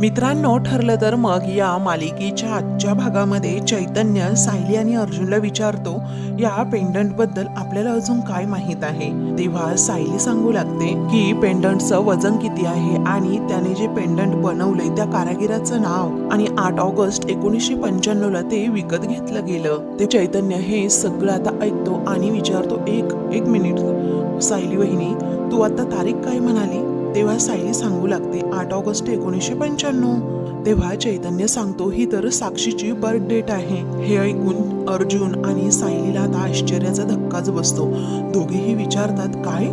मित्रांनो ठरलं तर मग या मालिकेच्या आजच्या भागामध्ये चैतन्य सायली आणि अर्जुनला विचारतो या पेंडंटबद्दल आपल्याला अजून काय माहीत आहे? तेव्हा सायली सांगू लागते की पेंडंटचं वजन किती आहे आणि त्याने जे पेंडंट बनवले त्या कारागिराचं नाव. आणि आठ ऑगस्ट एकोणीसशे पंच्याण्णव ला ते विकत घेतलं गेलं. ते चैतन्य हे सगळं आता ऐकतो आणि विचारतो एक एक मिनिट सायली वहिनी तू आता तारीख काय म्हणाली? तेव्हा सायली सांगू लागते आठ ऑगस्ट एकोणीसशे पंच्याण्णव. तेव्हा चैतन्य सांगतो ही तर साक्षीची बर्थ डेट आहे. हे ऐकून अर्जुन आणि सायलीला आता आश्चर्याचा धक्काच बसतो. दोघेही विचारतात काय?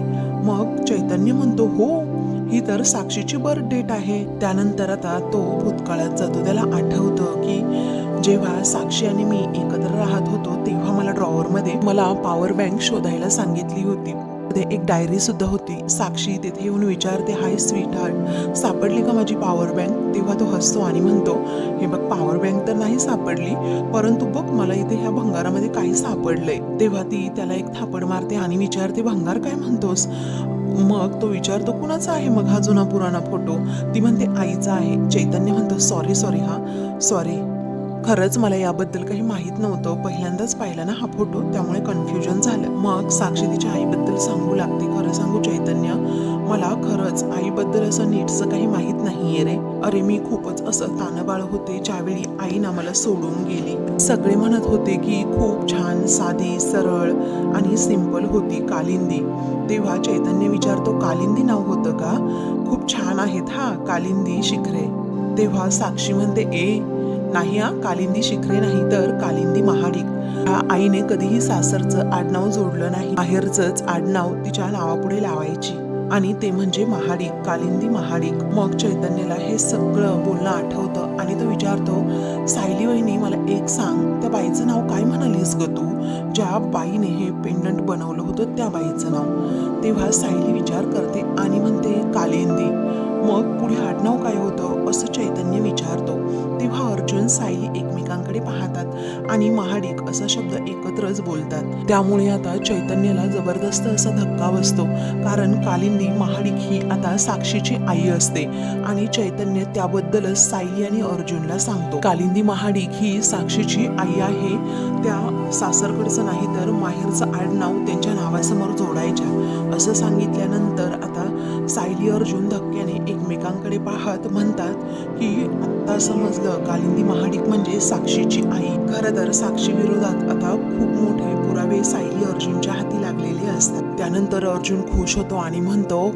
मग चैतन्य म्हणतो हो ही तर साक्षीची बर्थ डेट आहे. त्यानंतर आता तो भूतकाळात जातो. त्याला आठवतं की जेव्हा साक्षी आणि मी एकत्र राहत होतो तेव्हा मला ड्रॉवरमध्ये मला पॉवर बँक शोधायला सांगितली होती. मध्ये एक डायरीसुद्धा होती. साक्षी तिथे येऊन विचारते हाय स्वीट हार्ट सापडली का माझी पॉवर बँक तेव्हा तो हसतो आणि म्हणतो हे बघ पॉवर बँक तर नाही सापडली परंतु बघ मला इथे ह्या भंगारामध्ये काही सापडलंय. तेव्हा ती त्याला एक थापड मारते आणि विचारते भंगार काय म्हणतोस? मग तो विचारतो कुणाचा आहे मग हा जुना पुराणा फोटो ती म्हणते आईचा आहे. चैतन्य म्हणतो सॉरी सॉरी हा. सॉरी खरंच मला याबद्दल काही माहीत नव्हतं. पहिल्यांदाच पाहिला ना हा फोटो त्यामुळे कन्फ्युजन झालं. मग साक्षी तिच्या आईबद्दल सांगू लागते. खरं सांगू चैतन्य मला खरंच आईबद्दल असं नीटचं काही माहीत नाहीये रे. अरे मी खूपच असं तानबाळ होते ज्यावेळी आई ना मला सोडून गेली. सगळे म्हणत होते की खूप छान साधी सरळ आणि सिंपल होती कालिंदी. तेव्हा चैतन्य विचारतो कालिंदी नाव होतं का? खूप छान आहेत हा कालिंदी शिखरे. तेव्हा साक्षी म्हणते ए नाही हा? कालिंदी शिखरे नाही तर कालिंदी महाडिक. ह्या आईने कधीही सासरचं आडनाव जोडलं नाही. बाहेरचंच आडनाव तिच्या नावापुढे लावायची. आणि ते म्हणजे महाडिक कालिंदी महाडिक. मग चैतन्यला हे सगळं बोलणं आठवतं आणि तो विचारतो सायली वहिनी मला एक सांग. त्या बाईचं नाव काय म्हणालीस ग तू? ज्या बाईने हे पेंडंट बनवलं होतं त्या बाईचं नाव. तेव्हा सायली विचार करते आणि म्हणते कालिंदी. मग पुढे आडनाव काय होतं असं चैतन्य विचारतो. तेव्हा अर्जुन सायली एकमेकांकडे पाहतात आणि महाडिक असा शब्द एकत्रच बोलतात. त्यामुळे आता चैतन्याला जबरदस्त असा धक्का बसतो. कारण कालिंदी महाडिक ही आता साक्षीची आई असते आणि चैतन्य त्याबद्दलच सायली आणि अर्जुनला सांगतो. कालिंदी महाडिक ही साक्षीची आई आहे. त्या सासरकडचं नाही तर माहेरचं आडनाव त्यांच्या नावासमोर जोडायच्या. असं सांगितल्यानंतर आता सायली अर्जुन धक्क्याने एकमेकांकडे पाहत म्हणतात की आत्ता समजलं कालिंदी महाडिक म्हणजे साक्षीची आई. खरं तर साक्षी विरोधात आता खूप मोठे पुरावे सायली अर्जुनच्या हाती लागलेले असतात. त्यानंतर अर्जुन खुश होतो आणि म्हणतो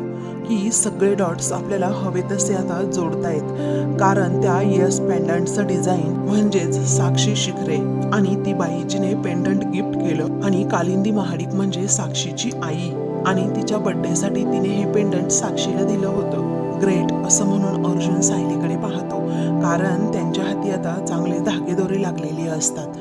की सगळे डॉट्स आपल्याला हवे तसे आता जोडतायत कारण त्या येस पेंडंटचं डिझाईन म्हणजेच साक्षी शिखरे आणि ती बाईजीने पेंडंट गिफ्ट केलं. आणि कालिंदी महाडिक म्हणजे साक्षीची आई. आणि तिच्या बड्डेसाठी तिने हे पेंडंट साक्षीला दिलं होतं. ग्रेट असं म्हणून अर्जुन सायलीकडे पाहतो. कारण त्यांच्या हाती आता चांगले धागेदोरे लागलेले असतात.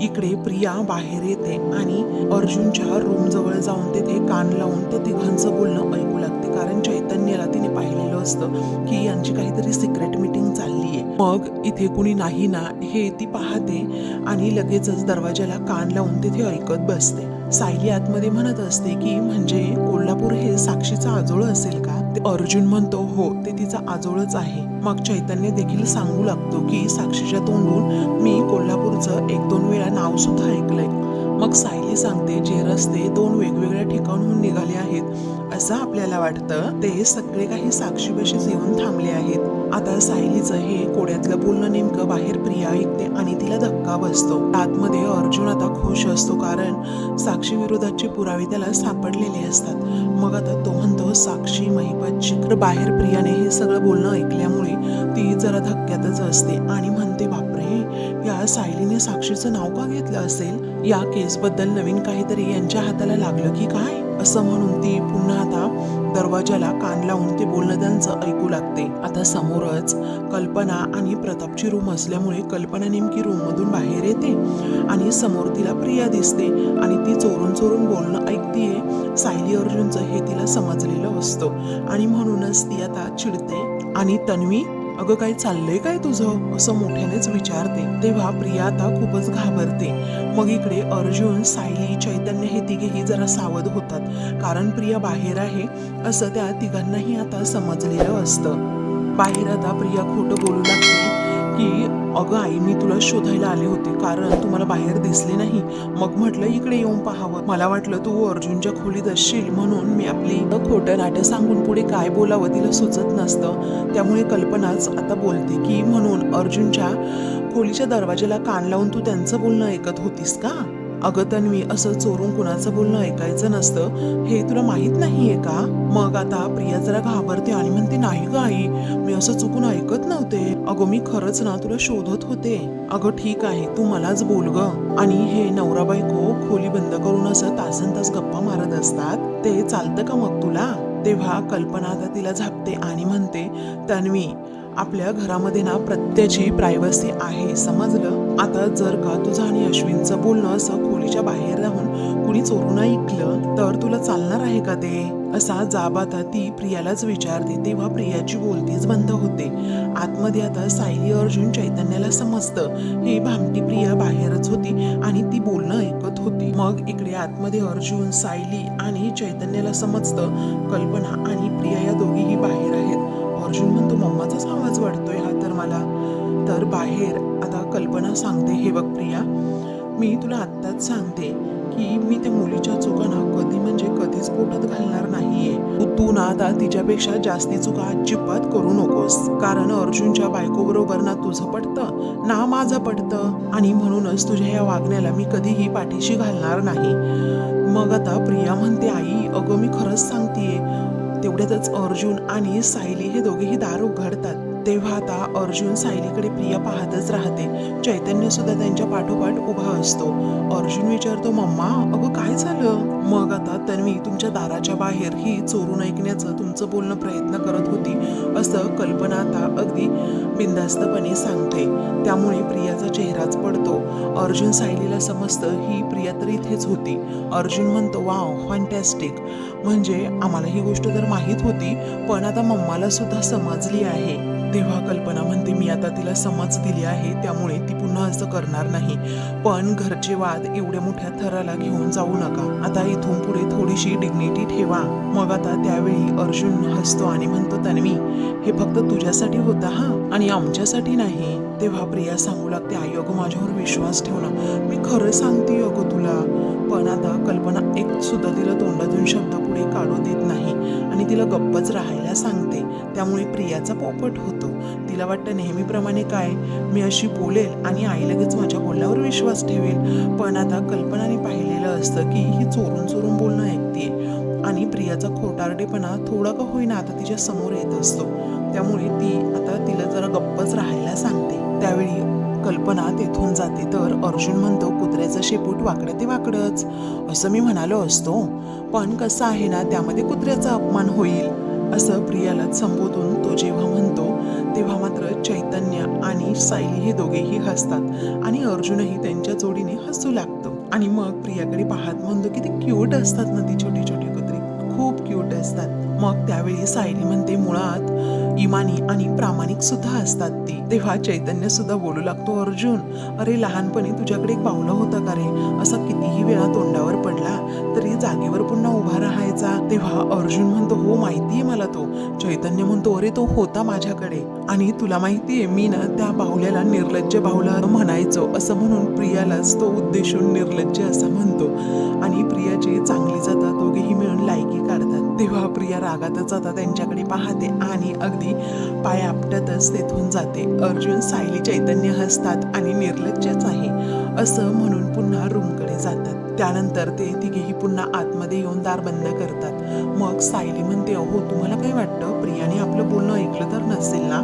इकडे प्रिया बाहेर येते आणि अर्जुनच्या रूम जवळ जाऊन तिथे कान लावून ते तिघांचं बोलणं ऐकू लागते. कारण चैतन्याला तिने पाहिलेलं असतं की यांची काहीतरी सिक्रेट मीटिंग चालली आहे मग इथे कुणी नाही ना हे ती पाहते आणि लगेचच दरवाजाला कान लावून तिथे ऐकत बसते. सायली आतमध्ये म्हणत असते की म्हणजे कोल्हापूर हे साक्षीचं आजोळ असेल का? ते अर्जुन म्हणतो हो ते तिचा आजोळच आहे. मग चैतन्य देखील सांगू लागतो की साक्षीच्या तोंडून मी कोल्हापूरचं एक दोन वेळा नाव सुद्धा ऐकलंय. मग सायली सांगते जे रस्ते दोन वेगवेगळ्या ठिकाणहून निघाले आहेत. असं आपल्याला वाटतं ते सगळे काही साक्षीपाशीच येऊन थांबले आहेत. आता सायलीचं हे कोड्यातलं बोलणं नेमकं बाहेर प्रिया ऐकते आणि तिला धक्का बसतो. आतमध्ये अर्जुन आता खुश असतो कारण साक्षी विरोधाचे पुरावे त्याला सापडलेले असतात. मग आता तो म्हणतो साक्षी महिपत शिखर बाहेर प्रियाने हे सगळं बोलणं ऐकल्यामुळे ती जरा धक्क्यातच असते. आणि म्हणते या सायलीने साक्षीचं नाव का घेतलं असेल? या केसबद्दल नवीन काहीतरी यांच्या हाताला लागलं की काय? असं म्हणून ती पुन्हा आता दरवाजाला कान लावून ते बोलणं त्यांचं ऐकू लागते. आता समोरच कल्पना आणि प्रतापची रूम असल्यामुळे कल्पना नेमकी रूम मधून बाहेर येते आणि समोर तिला प्रिया दिसते आणि ती चोरून चोरून बोलणं ऐकतीये. सायली अर्जुनचं हे तिला समजलेलं असतं आणि म्हणूनच ती आता चिडते. आणि तन्वी अगं काय चाललंय काय तुझं? असं मोठ्यानेच विचारते. तेव्हा प्रिया आता खूपच घाबरते. मग इकडे अर्जुन सायली चैतन्य हे तिघेही जरा सावध होतात. कारण प्रिया बाहेर आहे असं त्या तिघांनाही आता समजलेलं असतं. बाहेर आता प्रिया खोटं बोलू लागते. की अगं आई मी तुला शोधायला आले होते कारण तुम्हाला बाहेर दिसले नाही. मग म्हटलं इकडे येऊन पाहावं. मला वाटलं तू अर्जुनच्या खोलीत असशील म्हणून मी आपली खोटं नाटं सांगून पुढे काय बोलावं तिला सुचत नसतं. त्यामुळे कल्पनाच आता बोलते की म्हणून अर्जुनच्या खोलीच्या दरवाजाला कान लावून तू त्यांचं बोलणं ऐकत होतीस का? अगं तन्वी असं चोरून कुणाचं बोलणं ऐकायचं नसतं. हे तुला माहीत नाहीये का? मग आता प्रिया जरा घाबरते आणि म्हणते नाही ग आई मी असं चुकून ऐकत नव्हते. अगं मी खरंच ना तुला शोधत होते. अगं ठीक आहे तू मलाच बोल ग. आणि हे नवरा बायको खोली बंद करून असं तासन तास गप्पा मारत असतात. ते चालतं का मग तुला? तेव्हा कल्पना आता तिला झापते आणि म्हणते तन्वी आपल्या घरामध्ये ना प्रत्येची प्रायव्हसी आहे समजलं? आता जर का तुझं आणि अश्विनचं बोलणं असं खोलीच्या बाहेर राहून कुणी चोरून ऐकलं तर तुला चालणार आहे का ते? असा जाब आता ती प्रियालाच विचारते तेव्हा प्रियाची बोलतीच बंद होते. आतमध्ये आता सायली अर्जुन चैतन्याला समजतं. ही भामटी प्रिया बाहेरच होती आणि ती बोलणं ऐकत होती. मग इकडे आतमध्ये अर्जुन सायली आणि चैतन्याला समजतं कल्पना आणि प्रिया या दोघीही बाहेर आहेत. अर्जुन म्हणतो मम्माचाच आवाज वाढतोय हा. तर बाहेर आता कल्पना सांगते हे बघ प्रिया. मी तुला आत्ताच सांगते की मी त्या मुलीच्या चुकांना कधी म्हणजे कधीच पोटात घालणार नाहीये. तू ना आता तिच्यापेक्षा जास्ती चुका अजिबात करू नकोस. कारण अर्जुनच्या बायको बरोबर ना तुझं पडतं ना माझं पडतं आणि म्हणूनच तुझ्या या वागण्याला मी कधीही पाठीशी घालणार नाही. मग आता प्रिया म्हणते आई अगं मी खरंच सांगतेय. तेवढ्यातच अर्जुन आणि सायली हे दोघेही दार उघडतात तेव्हा आता अर्जुन सायलीकडे प्रिया पाहतच राहते. चैतन्य सुद्धा त्यांच्या पाठोपाठ उभा असतो. अर्जुन विचारतो मम्मा अगं काय झालं? मग आता तन्वी तुमच्या दाराच्या बाहेर ही चोरून ऐकण्याचं तुमचं बोलणं प्रयत्न करत होती असं कल्पना आता अगदी बिंदास्तपणे सांगते. त्यामुळे प्रियाचा चेहराच पडतो. अर्जुन सायलीला समजतं ही प्रिया तर इथेच होती. अर्जुन म्हणतो वाव फॅन्टॅस्टिक म्हणजे आम्हाला ही गोष्ट तर माहीत होती पण आता मम्माला सुद्धा समजली आहे. तेव्हा कल्पना म्हणते मी आता तिला समज दिली आहे त्यामुळे ती पुन्हा असं करणार नाही. पण घरचे वाद एवढ्या मोठ्या थराला घेऊन जाऊ नका. आता इथून पुढे थोडीशी डिग्निटी ठेवा. मग आता त्यावेळी अर्जुन हसतो आणि म्हणतो तन्वी हे फक्त तुझ्यासाठी होता हा? आणि आमच्यासाठी नाही? तेव्हा प्रिया सांगू लागते आई अगं माझ्यावर विश्वास ठेव ना. मी खरं सांगते अगं तुला. गप्पच राहायला सांगते. त्यामुळे प्रियाचा पोपट होतो. तिला वाटतं नेहमीप्रमाणे काय? मी अशी बोलेल आणि आई लगेच माझ्या बोलण्यावर विश्वास ठेवेल. पण आता कल्पनाने पाहिलेलं असतं की ही चोरून चोरून बोलणं ऐकते आणि प्रियाचा खोटारडेपणा थोडा का होईना आता तिच्या समोर येत असतो. त्यामुळे ती आता तिला जरा गप्पच राहायला सांगते. त्यावेळी कल्पना तेथून जाते तर अर्जुन म्हणतो कुत्र्याचं शेपूट वाकडं ते वाकडंच. असं मी म्हणालो असतो. पण कसं आहे ना त्यामध्ये कुत्र्याचा अपमान होईल? असं प्रियालाच संबोधून तो जेव्हा म्हणतो तेव्हा मात्र चैतन्य आणि सायली हे दोघेही हसतात आणि अर्जुनही त्यांच्या जोडीने हसू लागतो. आणि मग प्रियाकडे पाहत म्हणतो की ते क्यूट असतात ना ती छोटी छोटी कुत्री. खूप क्यूट असतात. मग त्यावेळी सायली म्हणते मुळात इमानी आणि प्रामाणिक सुद्धा असतात ती. तेव्हा चैतन्य सुद्धा बोलू लागतो अर्जुन अरे लहानपणी तुझ्याकडे एक बावला होता का रे? असा कितीही वेळा तोंडावर पडला तरी जागेवर पुन्हा उभा राहायचा. तेव्हा अर्जुन म्हणतो हो माहितीये मला तो. चैतन्य म्हणतो अरे तो होता माझ्याकडे. आणि तुला माहितीये मी ना त्या बाहुल्याला निर्लज्ज बाहुला म्हणायचो. असं म्हणून प्रियालाच तो उद्देशून निर्लज्ज असं म्हणतो. आणि प्रियाची चांगली जातात दोघेही मिळून लायकी काढतात तेव्हा प्रिया रागातच आता त्यांच्याकडे पाहते आणि अगदी पाय आपटतच तेथून जाते. अर्जुन सायली चैतन्य हसतात आणि निर्लज्जच आहे. असं म्हणून पुन्हा रूमकडे जातात. त्यानंतर ते तिघेही पुन्हा आतमध्ये येऊन दार बंद करतात. मग सायली म्हणते अहो तुम्हाला काय वाटतं? प्रियाने आपलं बोलणं ऐकलं तर नसेल ना?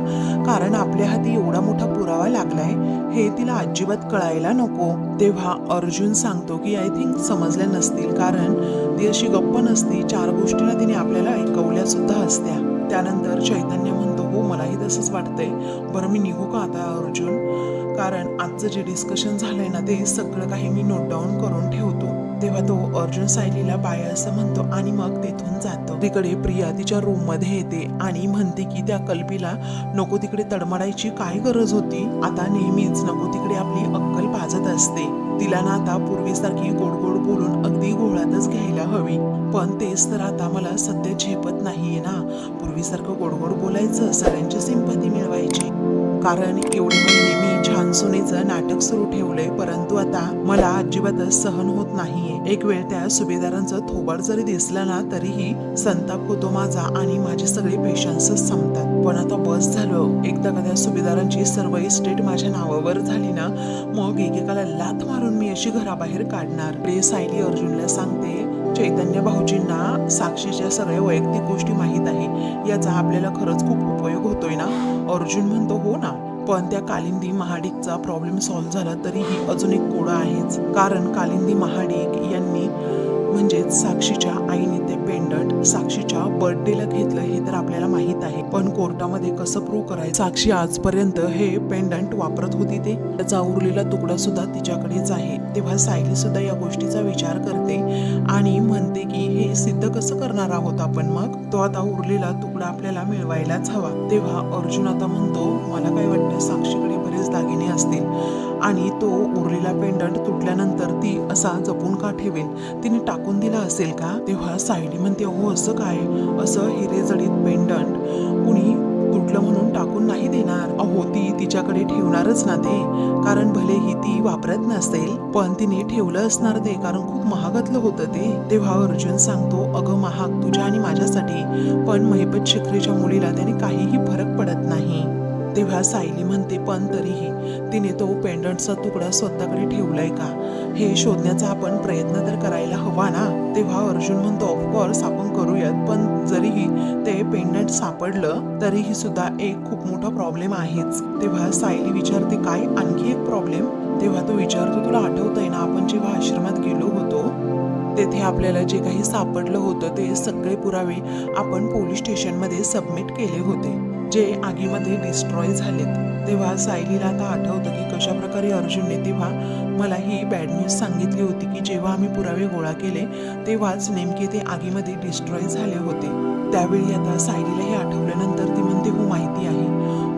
कारण आपल्या हाती एवढा मोठा पुरावा लागलाय. हे तिला अजिबात कळायला नको. तेव्हा अर्जुन सांगतो की आय थिंक समजल्या नसतील कारण ती अशी गप्प नसती. चार गोष्टींना तिने आपल्याला ऐकवल्या सुद्धा असत्या. त्यानंतर चैतन्य म्हणतो हो मलाही तसंच वाटतंय. बरं मी निघू का आता अर्जुन? कारण आजचं जे डिस्कशन झालंय ना ते सगळं काही मी नोट डाऊन करून ठेवतो. तेव्हा तो अर्जुन सायलीला बाय असं म्हणतो आणि मग तेथून जातो. तिकडे प्रिया तिच्या रूममध्ये येते आणि म्हणते की त्या कल्पीला नको तिकडे तडमडायची काय गरज होती? आता नेहमीच नको तिकडे आपली अक्कल पाजत असते. तिला ना आता पूर्वीसारखी गोड गोड बोलून अगदी गोळातच घ्यायला हवी. पण तेच तर आता मला सध्या झेपत नाहीये ना. पूर्वीसारखं गोड गोड बोलायचं सगळ्यांची सिंपती मिळवायची. कारण एवढे महिने मी छान सुनेचं नाटक सुरू ठेवलंय परंतु आता मला अजिबातच सहन होत नाहीये. एक वेळ त्या सुभेदारांचं थोबाड जरी दिसलं ना तरीही संताप होतो माझा आणि माझे सगळे पेशन्सच संपतात. पण आता बस झालं. एकदा का त्या सुभेदारांची सर्व इस्टेट माझ्या नावावर झाली ना मग एकेकाला लाथ मारून मी अशी घराबाहेर काढणार. रे सायली अर्जुनला सांगते चैतन्य भाऊजींना साक्षीच्या सगळ्या वैयक्तिक गोष्टी माहीत आहे. याचा आपल्याला खरंच खूप उपयोग होतोय ना? अर्जुन म्हणतो हो ना पण त्या कालिंदी महाडिकचा प्रॉब्लेम सॉल्व्ह झाला तरीही अजून एक कोडा आहेच. कारण कालिंदी महाडिक यांनी म्हणजेच साक्षीच्या आईने ते पेंडंट साक्षीच्या बर्थडेला घेतलं हे तर आपल्याला माहीत आहे. पण कोर्टामध्ये कसं प्रूव्ह करायचं? साक्षी आजपर्यंत हे पेंडंट वापरत होती ते. त्याचा उरलेला तुकडा सुद्धा तिच्याकडेच आहे. तेव्हा सायली सुद्धा या गोष्टीचा विचार करते आणि म्हणते की हे सिद्ध कसं करणार आहोत आपण मग? तो आता उरलेला तुकडा आपल्याला मिळवायलाच हवा. तेव्हा अर्जुन आता म्हणतो मला काय वाटतं साक्षीकडे बरेच दागिने असतील. आणि तो उरलेला पेंडंट तुटल्यानंतर असा जपून का ठेवेल तिने टाकून दिला असेल का? तेव्हा सायली म्हणते हो असं काय? असं हिरे जडीत पेंडंट. कुणी तुटलं म्हणून टाकून नाही देणार. अहो ती तिच्याकडे ठेवणारच ना ते. कारण भलेही ती वापरत नसेल पण तिने ठेवलं असणार ते. कारण खूप महागातलं होतं ते. तेव्हा अर्जुन सांगतो अगं महाग तुझ्या आणि माझ्यासाठी. पण महिपत शिखरेच्या मुलीला त्याने काहीही फरक पडत नाही. तेव्हा सायली म्हणते पण तरीही तिने तो पेंडंटचा तुकडा स्वतःकडे ठेवलाय का? हे शोधण्याचा आपण प्रयत्न तर करायला हवा ना? तेव्हा अर्जुन म्हणतो ऑफकोर्स आपण करूयात. पण जरीही ते पेंडंट सापडलं तरीही सुद्धा एक खूप मोठा प्रॉब्लेम आहेच. तेव्हा सायली विचारते काय? आणखी एक प्रॉब्लेम तेव्हा तो विचारतो तुला आठवतंय ना आपण जेव्हा आश्रमात गेलो होतो तेथे आपल्याला जे काही सापडलं होतं ते सगळे पुरावे आपण पोलीस स्टेशनमध्ये सबमिट केले होते जे आगीमध्ये डिस्ट्रॉय झालेत. तेव्हा सायलीला आता आठवतं की कशाप्रकारे अर्जुनने तेव्हा मला ही बॅड न्यूज सांगितली होती की जेव्हा आम्ही पुरावे गोळा केले तेव्हाच नेमके ते आगीमध्ये डिस्ट्रॉय झाले होते. त्यावेळी आता सायलीला हे आठवल्यानंतर ती म्हणते हो माहिती आहे.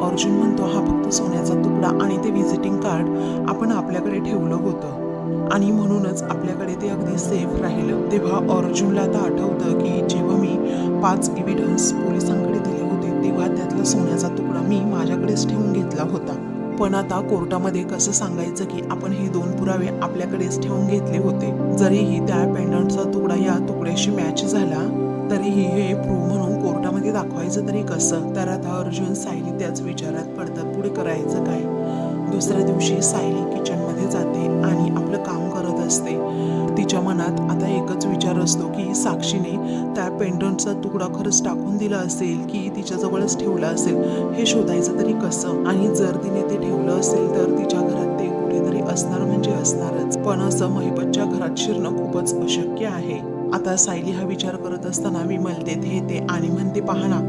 अर्जुन म्हणतो हा फक्त सोन्याचा तुकडा आणि ते व्हिजिटिंग कार्ड आपण आपल्याकडे ठेवलं होतं. आणि म्हणूनच आपल्याकडे ते अगदी सेफ राहिलं. तेव्हा अर्जुनला आता आठवतं की जेव्हा मी पाच इव्हिडन्स पोलिसांकडे दिले तेव्हा त्यातला सोन्याचा तुकडा मी माझ्याकडेच ठेवून घेतला होता. पण आता कोर्टामध्ये कसं सांगायचं की आपण हे दोन पुरावे आपल्याकडेच ठेवून घेतले होते. जरीही त्या पेंडंटचा तुकडा या तुकड्याशी मॅच झाला तरीही हे प्रूव्ह म्हणून कोर्टामध्ये दाखवायचं तरी कसं? तर आता अर्जुन सायली त्याच विचारात पडतात पुढे करायचं काय? दुसऱ्या दिवशी सायली किचनमध्ये जाते आणि आपलं काम करत असते. तिच्या मनात आता एकच विचार असतो की साक्षीने त्या पेंडंटचा तुकडा खरंच टाकून दिला असेल की तिच्याजवळच ठेवला असेल. हे शोधायचं तरी कसं? आणि जर तिने ते ठेवलं असेल तर तिच्या घरात ते कुठेतरी असणार म्हणजे असणारच. पण असं महिबतच्या घरात शिरणं खूपच अशक्य आहे. आता सायली हा विचार करत असताना विमल तेथे येते आणि म्हणते पहा ना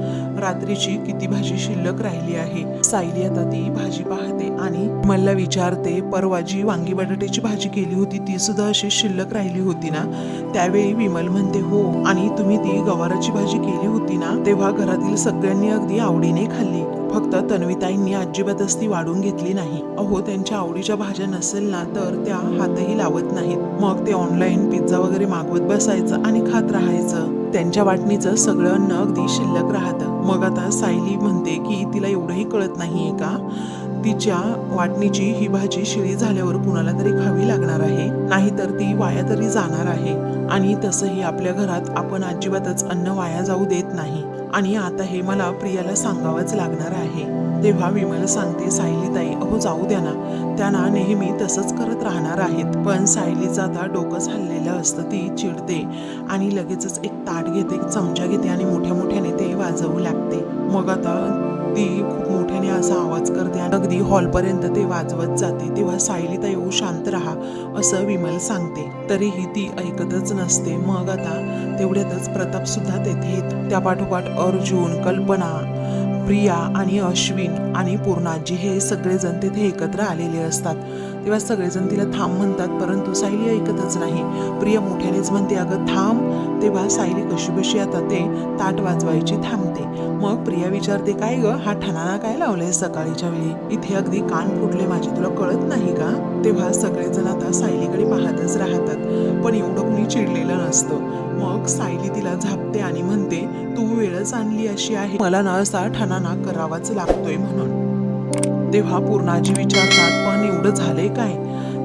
रात्रीची किती भाजी शिल्लक राहिली आहे? सायली आता ती भाजी पाहते आणि मला विचारते परवा जी वांगी बटाट्याची भाजी केली होती ती सुद्धा अशी शिल्लक राहिली होती ना? त्यावेळी विमल म्हणते हो आणि तुम्ही ती गवाराची भाजी केली होती ना? तेव्हा घरातील सगळ्यांनी अगदी आवडीने खाल्ली. फक्त तन्वीताईंनी अजिबातच ती वाढून घेतली नाही. अहो त्यांच्या आवडीच्या भाज्या नसेल ना तर त्या हातही लावत नाहीत. मग ते ऑनलाईन पिझ्झा वगैरे मागवत बसायचं आणि खात राहायचं. त्यांच्या वाटणीचं सगळं अन्न अगदी शिल्लक राहतं. मग आता सायली म्हणते की तिला एवढंही कळत नाहीये का? तिच्या वाटणीची ही भाजी शिळी झाल्यावर कुणाला तरी खावी लागणार आहे. नाहीतर ती वाया तरी जाणार आहे. आणि तसंही आपल्या घरात आपण अजिबातच अन्न वाया जाऊ देत नाही. आणि आता हे मला प्रियाला सांगावंच लागणार आहे. तेव्हा विमल सांगते सायलीताई अहो जाऊ द्या ना. त्यांना नेहमी तसंच करत राहणार आहेत. पण सायलीचं आता डोकंच हल्लेलं असतं ती चिडते. आणि लगेचच एक ताट घेते एक चमचा घेते आणि मोठ्या मोठ्याने ते वाजवू लागते. मग आता ती खूप मोठ्याने असा आवाज करते आणि अगदी हॉलपर्यंत ते वाजवत जाते. तेव्हा सायलीताई ओ शांत राहा असं विमल सांगते. तरीही ती ऐकतच नसते. मग आता तेवढ्यातच प्रताप सुद्धा तेथे येतो त्या पाठोपाठ अर्जुन कल्पना प्रिया आणि अश्विन आणि पूर्णाजी हे सगळेजण तिथे एकत्र आलेले असतात. तेव्हा सगळेजण तिला थांब म्हणतात परंतु सायली ऐकतच नाही. प्रिया मोठ्यानेच म्हणते अगं थांब. तेव्हा सायली कशीबशी आता ते ताट वाजवायची थांबते. मग प्रिया विचारते काय ग हा ठणाना काय लावलाय सकाळीच्या वेळी? इथे अगदी कान फुटले माझे तुला कळत नाही का? तेव्हा सगळेजण आता सायलीकडे पाहतच राहतात पण एवढं कुणी चिडलेलं नसतं. मग सायली तिला झापते आणि म्हणते तू वेळच आणली अशी आहे. मला ना असा ठणाना करावाच लागतोय म्हणून. तेव्हा पूर्णाजी विचारतात पण एवढं झालंय काय?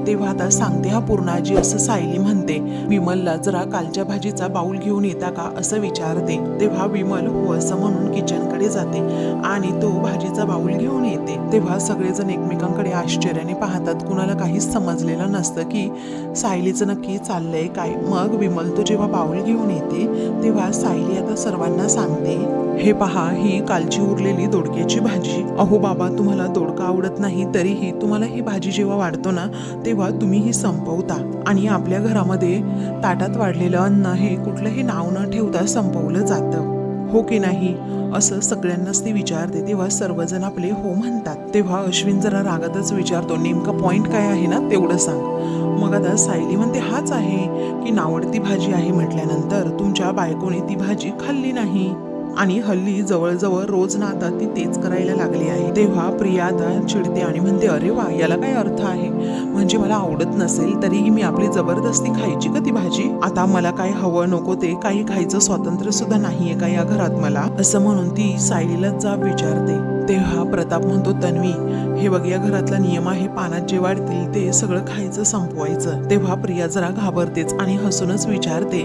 तेव्हा आता सांगते हा पूर्णाजी असं सायली म्हणते विमलला जरा कालच्या भाजीचा बाऊल घेऊन येता का असं विचारते. तेव्हा विमल हो असं म्हणून किचनकडे जाते आणि तो भाजीचा बाऊल घेऊन येते. तेव्हा सगळेजण एकमेकांकडे आश्चर्याने पाहतात. कुणाला काहीच समजलेलं नसतं की सायलीचं नक्की चाललंय काय. मग विमल तो जेव्हा बाऊल घेऊन येते तेव्हा सायली आता सर्वांना सांगते हे पहा ही कालची उरलेली दोडक्याची भाजी. अहो बाबा तुम्हाला दोडका आवडत नाही तरीही तुम्हाला ही भाजी जेव्हा वाढतो ना ते तेव्हा तुम्ही ही संपवता आणि आपल्या घरामध्ये ताटात वाढलेलं अन्न हे कुठलंही नाव न ठेवता संपवलं जातं. हो की नाही? असं सगळ्यांनाच ती विचारते तेव्हा सर्वजण आपले हो म्हणतात. तेव्हा अश्विन जरा रागातच विचारतो नेमकं पॉइंट काय आहे ना तेवढं सांग. मग आता सायली म्हणते हाच आहे की नावडती भाजी आहे म्हटल्यानंतर तुमच्या बायकोने ती भाजी खाल्ली नाही. आणि हल्ली जवळजवळ रोज ना आता ती तेच करायला लागली आहे. तेव्हा प्रिया आता चिडते आणि म्हणते अरे वा याला काय अर्थ आहे? म्हणजे मला आवडत नसेल तरीही मी आपली जबरदस्ती खायची का ती भाजी? आता मला काय हवं नको ते काही खायचं स्वातंत्र्य सुद्धा नाहीये का या घरात मला? असं म्हणून ती सायलीला जाब विचारते. तेव्हा प्रताप म्हणतो तन्वी हे बघ या घरातला नियम आहे पानात जे वाढतील ते सगळं खायचं संपवायचं. तेव्हा प्रिया जरा घाबरतेच आणि हसूनच विचारते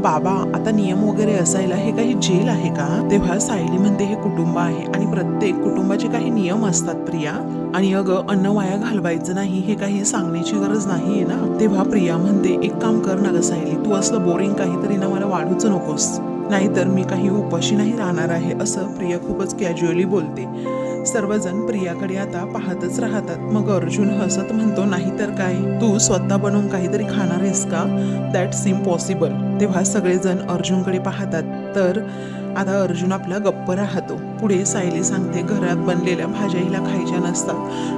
बाबा आता नियम वगैरे असायला हे काही जेल आहे का? तेव्हा सायली म्हणते हे कुटुंब आहे आणि प्रत्येक कुटुंबाचे काही नियम असतात प्रिया. आणि अगं अन्न वाया घालवायचं नाही हे काही सांगण्याची गरज नाहीये ना? तेव्हा प्रिया म्हणते एक काम कर ना ग सायली तू असलं बोरिंग काहीतरी ना मला वाढूच नकोस. नाहीतर मी काही उपाशी नाही राहणार आहे असं प्रिया खूपच कॅज्युअली बोलते. सर्वजण प्रियाकडे आता पाहतच राहतात. मग अर्जुन हसत म्हणतो नाहीतर काय? तू स्वतः बनवून काहीतरी खाणार आहेस का? दॅट्स इम्पॉसिबल तेव्हा सगळेजण अर्जुनकडे पाहतात. तर आता अर्जुन आपला गप्प राहतो. पुढे सायली सांगते घरात बनलेल्या भाज्या हिला खायच्या नसतात.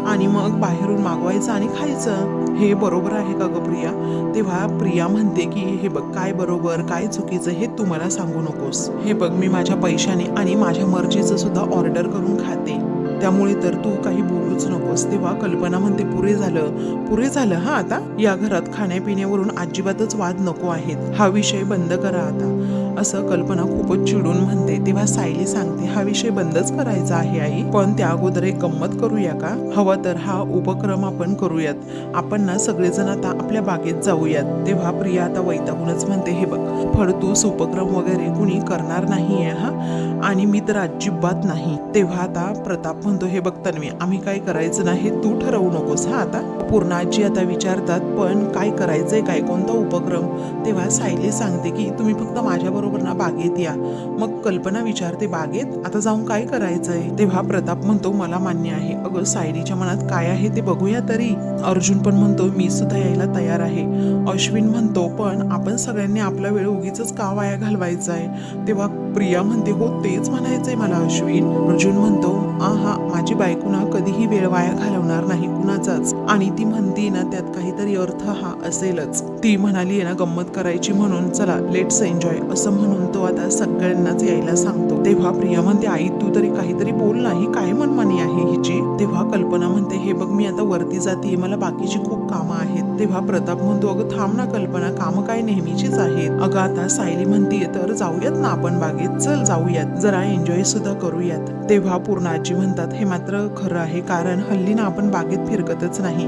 आणि मग बाहेरून मागवायचं आणि खायचं. हे बरोबर आहे का ग प्रिया? तेव्हा प्रिया म्हणते की हे बघ काय बरोबर काय चुकीचं हे तू मला सांगू नकोस. हे बघ मी माझ्या पैशाने आणि माझ्या मर्जीचं सुद्धा ऑर्डर करून खाते. त्यामुळे तर तू काही बोलूच नकोस. तेव्हा कल्पना म्हणते पुरे झालं पुरे झालं हा आता? या घरात खाण्यापिण्यावरून अजिबातच वाद नको आहेत. हा विषय बंद करा आता. असं कल्पना खूपच चिडून म्हणते. तेव्हा सायली सांगते हा विषय बंदच करायचा आहे आई. पण त्या अगोदर एक गंमत करूया का? हवा तर हा उपक्रम आपण करूयात. आपण ना सगळेजण आता आपल्या बागेत जाऊयात. तेव्हा प्रिया आता वैतागूनच म्हणते हे बघ फडतूस उपक्रम वगैरे कुणी करणार नाहीये हा? आणि मी तर अजिबात नाही. तेव्हा आता प्रताप म्हणतो हे बघ तन्वी आम्ही काय करायचं नाही तू ठरवू नकोस हा आता. पूर्णाजी आता विचारतात पण काय करायचंय काय कोणता उपक्रम? तेव्हा सायली सांगते की तुम्ही फक्त माझ्याबरोबर बरोबर ना बागेत या. मग कल्पना विचारते बागेत? आता जाऊन काय करायचंय? तेव्हा प्रताप म्हणतो मला मान्य आहे. अगं सायरीच्या मनात काय आहे ते बघूया तरी. अर्जुन पण म्हणतो मी सुद्धा यायला तयार आहे. अश्विन म्हणतो पण आपण सगळ्यांनी आपला वेळ उगीच का वाया घालवायचा आहे तेव्हा प्रिया म्हणते हो तेच म्हणायचंय मला अश्विन. अर्जुन म्हणतो आहा माझी बायको ना कधीही वेळ वाया घालवणार नाही कुणाचाच. आणि ती म्हणते ना त्यात काहीतरी अर्थ हा असेलच. ती म्हणाली ना गंमत करायची म्हणून चला लेट्स एन्जॉय असं म्हणून तो आता सगळ्यांनाच यायला सांगतो. तेव्हा प्रिया म्हणते आई तू तरी काहीतरी बोल नाही काय मनमानी आहे हिची? तेव्हा कल्पना म्हणते हे बघ मी आता वरती जाते मला बाकीची खूप कामं आहेत. तेव्हा प्रताप म्हणतो अगं थांब ना कल्पना कामं काय नेहमीचीच आहेत? अगं आता सायली म्हणतीये तर जाऊयात ना आपण बागेत. चल जाऊयात जरा एन्जॉय सुद्धा करूयात. तेव्हा पूर्ण आजी म्हणतात हे मात्र खरं आहे कारण हल्ली ना आपण बागेत फिरकतच नाही.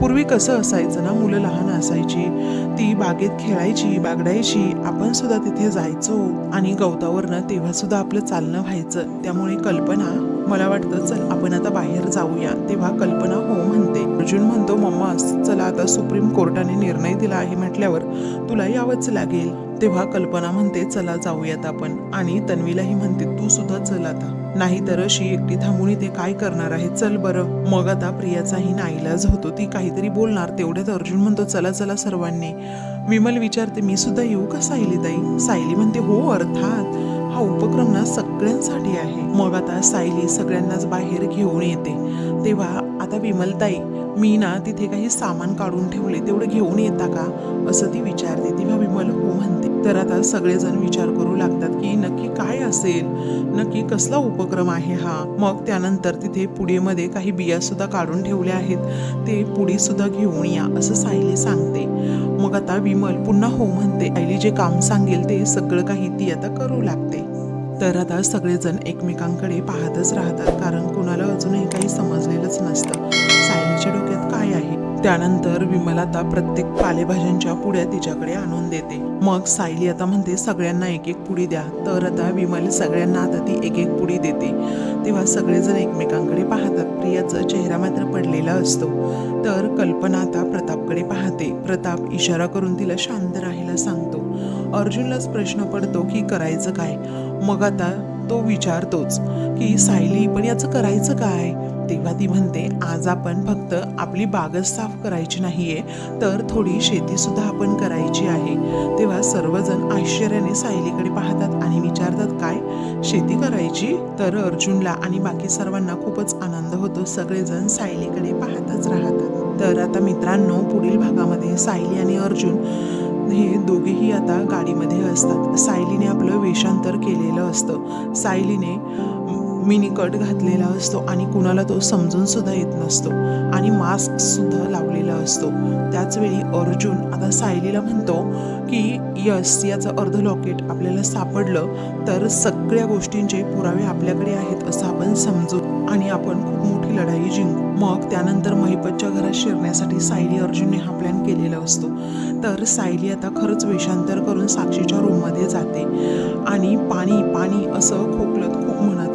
पूर्वी कसं असायचं ना मुलं लहान असायची. ती बागेत खेळायची बागडायची. आपण सुद्धा तिथे जायचो आणि गवतावरनं तेव्हा सुद्धा आपलं चालणं व्हायचं. त्यामुळे कल्पना मला वाटतं चल आपण आता बाहेर जाऊया. तेव्हा कल्पना हो म्हणते. अर्जुन म्हणतो मम्मा चला आता सुप्रीम कोर्टाने निर्णय दिला आहे म्हटल्यावर तुला यावंच लागेल. तेव्हा कल्पना म्हणते चला जाऊयात आपण. आणि तन्वीलाही म्हणते तू सुद्धा चल आता. नाही तर अशी एकटी थांबून ते काय करणार आहे? चल बरं. मग आता प्रियाचाही नाईलाज होतो. ती काहीतरी बोलणार. तेवढ्यात अर्जुन म्हणतो चला चला सर्वांनी. विमल विचारते मी सुद्धा येऊ का सायली ताई? सायली म्हणते हो अर्थात. उपक्रम ना सगळ्यांसाठी आहे. मग आता सायली सगळ्यांनाच बाहेर घेऊन येते. तेव्हा आता विमलताई मी ना तिथे काही सामान काढून ठेवले तेवढं घेऊन येता का? असं ती विचारते. तेव्हा विमल हो म्हणते. तर आता सगळेजण विचार करू लागतात की नक्की काय असेल? नक्की कसला उपक्रम आहे हा? मग त्यानंतर तिथे पुडीमध्ये काही बिया सुद्धा काढून ठेवल्या आहेत. ते पुढे सुद्धा घेऊन या असं सायली सांगते. मग आता विमल पुन्हा हो म्हणते आईली जे काम सांगेल ते सगळं काही ती आता करू लागते. तर आता सगळेजण एकमेकांकडे पाहतच राहतात कारण कुणाला अजूनही काही समजलेलंच नसतं. सायलीच्या डोक्यात त्यानंतर विमल आता प्रत्येक पालेभाज्यांच्या पुड्या तिच्याकडे आणून देते. मग सायली आता म्हणते सगळ्यांना एक एक पुडी द्या. तर आता विमल सगळ्यांना आता ती एक एक पुडी देते. तेव्हा सगळेजण एकमेकांकडे पाहतात. प्रियाचा चेहरा मात्र पडलेला असतो. तर कल्पना आता प्रतापकडे पाहते. प्रताप इशारा करून तिला शांत राहायला सांगतो. अर्जुनलाच प्रश्न पडतो की करायचं काय? मग आता तो विचारतोच की सायली पण याचं करायचं काय? तेव्हा ती म्हणते आज आपण फक्त आपली बागच साफ करायची नाहीये तर थोडी शेतीसुद्धा आपण करायची आहे. तेव्हा सर्वजण आश्चर्याने सायलीकडे पाहतात आणि विचारतात काय? शेती करायची? तर अर्जुनला आणि बाकी सर्वांना खूपच आनंद होतो. सगळेजण सायलीकडे पाहतच राहतात. तर आता मित्रांनो पुढील भागामध्ये सायली आणि अर्जुन हे दोघेही आता गाडीमध्ये असतात. सायलीने आपलं वेषांतर केलेलं असतं. सायलीने मिनी कट घातलेला असतो आणि कुणाला तो समजून सुद्धा येत नसतो. आणि मास्क सुद्धा लावलेला असतो. त्याचवेळी अर्जुन आता सायलीला म्हणतो की यस याचं अर्ध लॉकेट आपल्याला सापडलं तर सगळ्या गोष्टींचे पुरावे आपल्याकडे आहेत असं आपण समजू. आणि आपण खूप मोठी लढाई जिंकू. मग त्यानंतर महिपतच्या घरात शिरण्यासाठी सायली अर्जुनने हा प्लॅन केलेला असतो. तर सायली आता खरंच वेषांतर करून साक्षीच्या रूममध्ये जाते. आणि पाणी पाणी असं खूप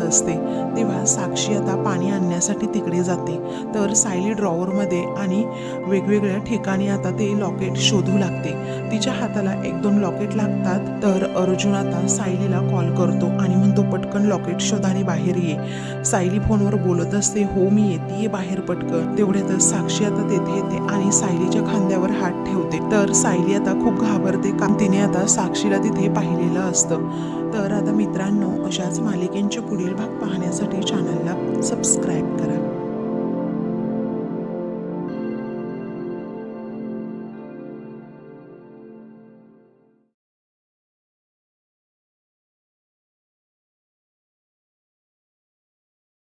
असते. तेव्हा साक्षी आता पाणी आणण्यासाठी तिकडे जाते. तर सायली ड्रॉवरमध्ये आणि वेगवेगळ्या ठिकाणी आता ते लॉकेट शोधू लागते. तिच्या हाताला एक दोन लॉकेट लागतात तर अर्जुन आता सायलीला कॉल करतो आणि म्हणतो पटकन लॉकेट शोधाने बाहेर ये. सायली फोनवर बोलत असते हो मी येते बाहेर पटकन. तेवढ्यातच साक्षी आता तेथे येते आणि सायलीच्या खांद्यावर हात ठेवते. तर सायली आता खूप घाबरते कारण तिने आता साक्षीला तिथे पाहिलेलं असतं. तर आता मित्रांनो अशाच मालिकेंच्या पुढील भाग पाहण्यासाठी चॅनलला सबस्क्राईब करा.